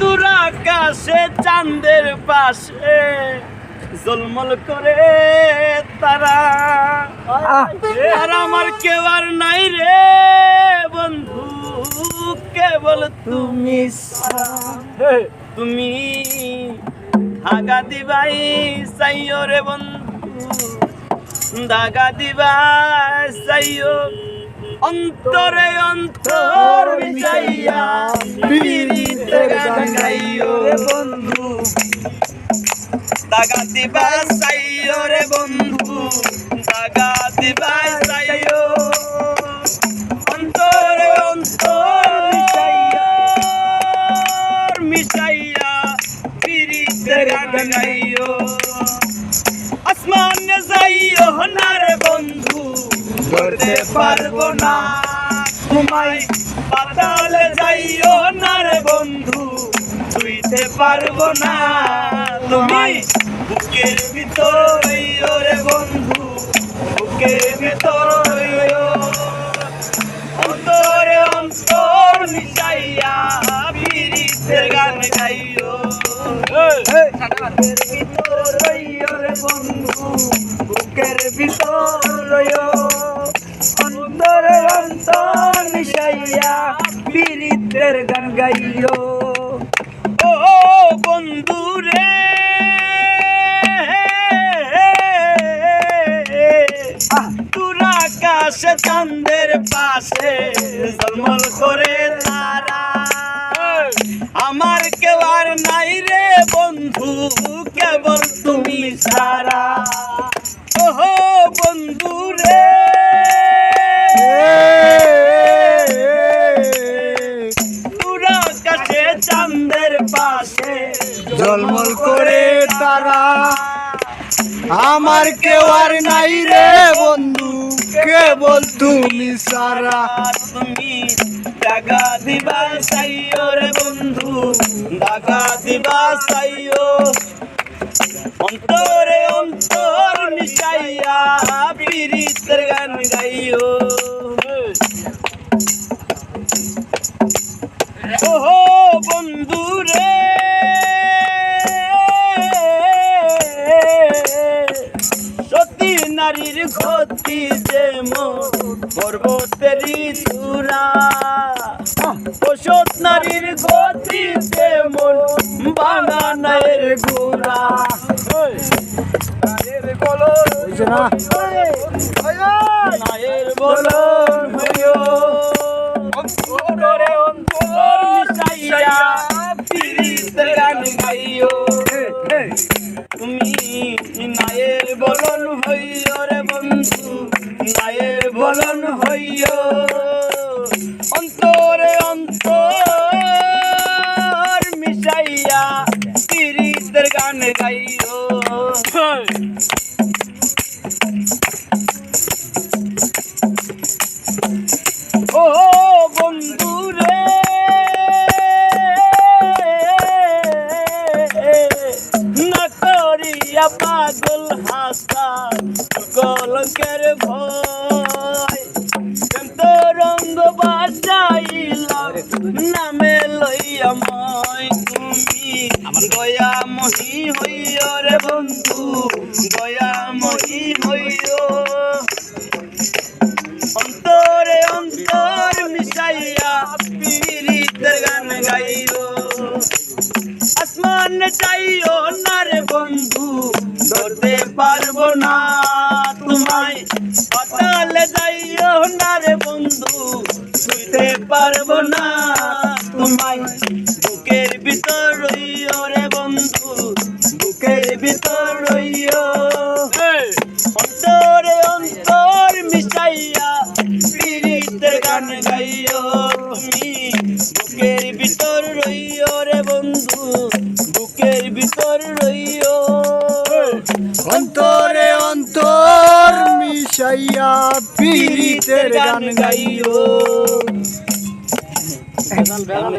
দুরাকাশে চাঁদের পাশে জলমল করে তারা। আর আমার কেউ আর নাই রে বন্ধু কেবল তুমি। তুমি হাগা দিবাই চাইও রে বন্ধু দাগা দিবাই চাইও অন্তরে অন্তর মিশাইয়া পিরিতে গান গাইও রে বন্ধু। দাগা দিবা চাইও রে বন্ধু, দাগা দিবা চাইও। অন্তরে অন্তর মিশাইয়া পিরিতে গান গাইও ধরতে পারব না। তোমায় পাতালে যাইও না রে বন্ধু ছুঁইতে পারব না। তুমি বুকের ভিতর রে বন্ধু বুকের ভিতর অন্তরে অন্তর মিশাইয়া পিরিতের গান গাইও। বুকের ভিতর রইও রে বন্ধু বুকের ভিতর রইও মিশাইয়া পিরিতের গান গাইও ও বন্ধু রে। দূর আকাশে চাঁদের পাশে জলমল করে তারা। আমার কেউ আর নাই রে বন্ধু কেবল তুমি সারা ওহো বন্ধু রে। আমার কেউ আর নাই রে বন্ধু, কেবল তুমি সারা। তুমি টাকা দিবা সাইও রে বন্ধু দাগা দিবা অন্তরে অন্তর নারীর ঘটি যে পর্বতেরই চূড়া ওষুধ নারীর গতি যে মন বাগানের গুড়া। বলো নায়ের বলো বলন হইও রে বন্ধু নায়ের বলন হইও অন্তরে অন্তর মিশাইয়া পিরিতের গান গাইও ও বন্ধু রে করিয়া পাগল হাসা কলঙ্কের ভয়। তো রঙ্গ নামে লইয়া মই তুমি। দয়া মহি হইয় রে বন্ধু দয়া মহি হইয় অন্তরে অন্তর মিশাইয়া গান গাইও। আসমান চাইও না পারব না তোমায়। পাতালে যাইও না রে বন্ধু ছুঁতে পারব না তোমায়। বুকের ভিতর রইও রে বন্ধু বুকের ভিতর রইও। অন্তরে অন্তর মিশাইয়া পিরিতের গান গাইও। তুমি বুকের অন্তরে অন্তর মিশাইয়া পীড়িতের গান গাইও।